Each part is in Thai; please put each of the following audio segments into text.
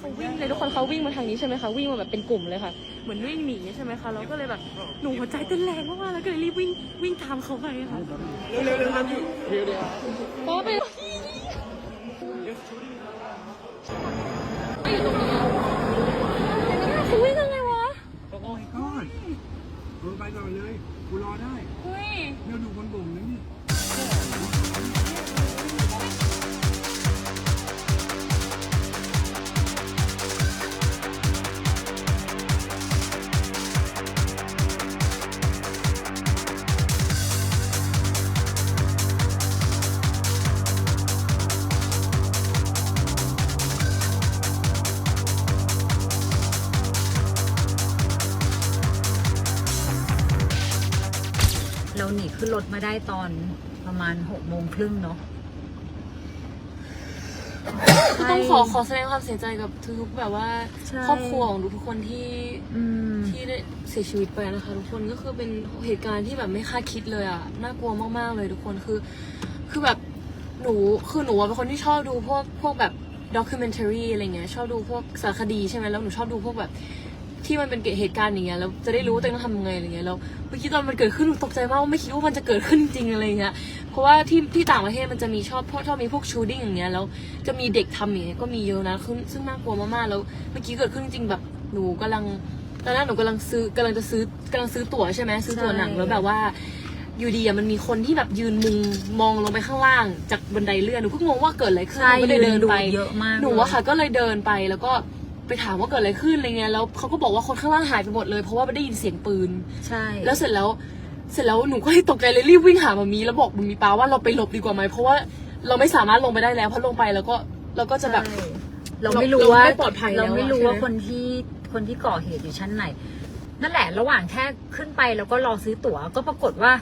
เขาวิ่งเลยทุกคนเขาวิ่งมาทางนี้ใช่ไหมคะวิ่งมาแบบเป็นกลุ่มเลยค่ะ เหมือนวิ่งหนีใช่ไหมคะเราก็เลยแบบหนูหัวใจเต้นแรงมากๆแล้วก็เลยรีบวิ่งวิ่งตามเขาไปค่ะเร็วๆเร็วๆเร็วเพราะว่าเป็นเขา เราหนีขึ้นรถมาได้ตอนประมาณหกโมงครึ่งเนาะต้องขอขอแสดงความเสียใจกับทุกๆแบบว่าใช่ครอบครัวของทุกๆคนที่อืมที่ได้เสียชีวิตไปนะคะ ทุกคนก็คือเป็นเหตุการณ์ที่แบบไม่คาดคิดเลยอะน่ากลัวมากๆเลยทุกคนคือ คือแบบหนูคือหนูอะเป็นคนที่ชอบดูพวกพวกแบบด็อกิเมนทารีอะไรเงี้ยชอบดูพวกสารคดีใช่ไหมแล้วหนูชอบดูพวกแบบ ที่มันเป็นเหตุการณ์อย่างเงี้ยแล้วจะได้รู้ว่าตัวเองต้องทำยังไงอะไรเงี้ยแล้วเมื่อกี้ตอนมันเกิดขึ้นหนูตกใจมากว่าไม่คิดว่ามันจะเกิดขึ้นจริงๆอะไรเงี้ยเพราะว่าที่ที่ต่างประเทศมันจะมีชอบพวกชอบมีพวกชูดิ้งอย่างเงี้ยแล้วจะมีเด็กทำอย่างเงี้ยก็มีเยอะนะซึ่งซึ่งน่ากลัวมากๆแล้วเมื่อกี้เกิดขึ้นจริงๆแบบหนูกำลังตอนแรกหนูกำลังซื้อกำลังจะซื้อกำลังซื้อตั๋วใช่ไหมซื้อตั๋วหนังใช่แล้วแบบว่า อยู่ดีอะมันมีคนที่แบบยืนมุงมองลงไปข้างล่าง จากบันไดเลื่อนหนูเพิ่งงงว่าเกิดอะไรขึ้นใช่หนูก็เลยเดินไปเยอะมากหนูอะค่ะ ก็เลยเดินไปแล้วก็ ไปถามว่าเกิดอะไรขึ้นอะไรเงี้ยแล้วเขาก็บอกว่าคนข้างล่างหายไปหมดเลยเพราะว่าไม่ได้ยินเสียงปืน ใช่ แล้วเสร็จแล้วเสร็จแล้วหนูก็เลยตกใจเลยรีบวิ่งหามามีแล้วบอกมามีป้าว่าเราไปหลบดีกว่าไหมเพราะว่าเราไม่สามารถลงไปได้แล้วเพราะลงไปแล้วก็เราก็จะแบบ ใช่เราไม่รู้ว่าเราไม่ปลอดภัยแล้วเราไม่รู้อะว่าใช่ไหม คนที่คนที่ก่อเหตุอยู่ชั้นไหน นั่นแหละระหว่างแค่ขึ้นไปแล้วก็รอซื้อตั๋วก็ปรากฏว่า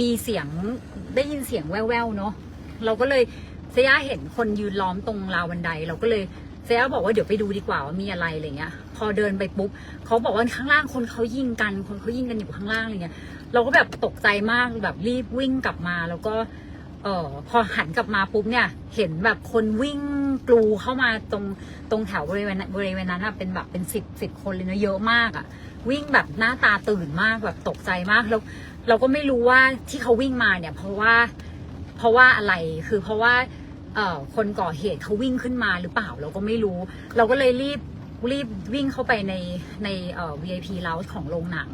มีเสียงได้ยินเสียงแว่วๆเนาะเราก็เลยเซย่าเห็นคนยืนล้อมตรงราวบันได เราก็เลย เซย่าบอกว่าเดี๋ยวไปดูดีกว่าว่ามีอะไรอะไรเงี้ย พอเดินไปปุ๊บเขาบอกว่าข้างล่างคนเขายิงกัน คนเขายิงกันอยู่ข้างล่างอะไรเงี้ย เราก็แบบตกใจมากแบบรีบวิ่งกลับมา แล้วก็ เออพอหันกลับมาปุ๊บเนี่ย เห็นแบบคนวิ่งกลูเข้ามาตรงตรงแถวบริเวณบริเวณนั้นอะเป็นแบบเป็นสิบสิบคนเลยนะเยอะมากอะวิ่งแบบหน้าตาตื่นมากแบบตกใจมากแล้ว เราก็ไม่รู้ว่าที่เขาวิ่งมาเนี่ย เพราะว่า เพราะว่าอะไรคือเพราะว่า คนก่อเหตุเขาวิ่งขึ้นมาหรือเปล่าเราก็ไม่รู้ เราก็เลยรีบรีบวิ่งเข้าไปในในเอ่อ VIP lounge ของโรงหนัง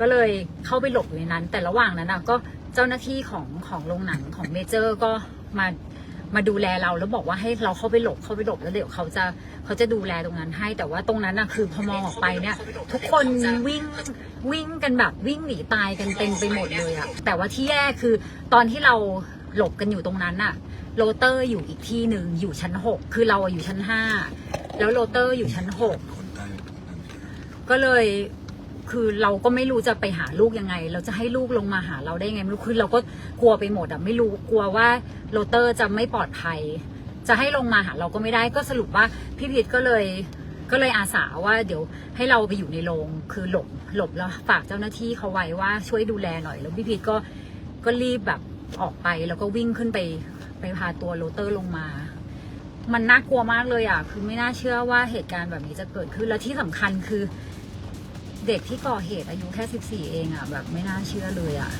ก็เลยเข้าไปหลบอยู่ในนั้น แต่ระหว่างนั้นนะก็เจ้าหน้าที่ของของโรงหนังของเมเจอร์ก็มามาดูแลเราแล้วบอกว่าให้เราเข้าไปหลบเข้าไปหลบแล้วเดี๋ยวเขาจะเขาจะดูแลตรงนั้นให้ แต่ว่าตรงนั้นนะคือพอมองออกไปเนี่ย ทุกคนวิ่งวิ่งกันแบบวิ่งหนีตายกันเต็มไปหมดเลยอะแต่ว่าที่แย่คือตอนที่เราหลบกันอยู่ตรงนั้นอะ โรเตอร์อยู่อีกที่หนึ่งอยู่ชั้นหกคือเราอะอยู่ชั้นห้าแล้วโรเตอร์อยู่ชั้นหกคนใต้ก็เลยคือเราก็ไม่รู้จะไปหาลูกยังไง เราจะให้ลูกลงมาหาเราได้ยังไงไม่รู้คือเราก็กลัวไปหมดอะไม่รู้กลัวว่าโรเตอร์จะไม่ปลอดภัย จะให้ลงมาหาเราก็ไม่ได้ก็สรุปว่าพี่พีทก็เลยก็เลยอาสาว่าเดี๋ยวให้เราไปอยู่ในโรงคือหลบหลบแล้วฝากเจ้าหน้าที่เขาไว้ว่าช่วยดูแลหน่อย แล้วพี่พีทก็ก็รีบแบบออกไปแล้วก็วิ่งขึ้นไป ไปพาตัวโรเตอร์ลงมา มันน่ากลัวมากเลยอะ คือไม่น่าเชื่อว่าเหตุการณ์แบบนี้จะเกิดขึ้น แล้วที่สำคัญคือ เด็กที่ก่อเหตุอายุแค่สิบสี่เองอะ แบบไม่น่าเชื่อเลยอะ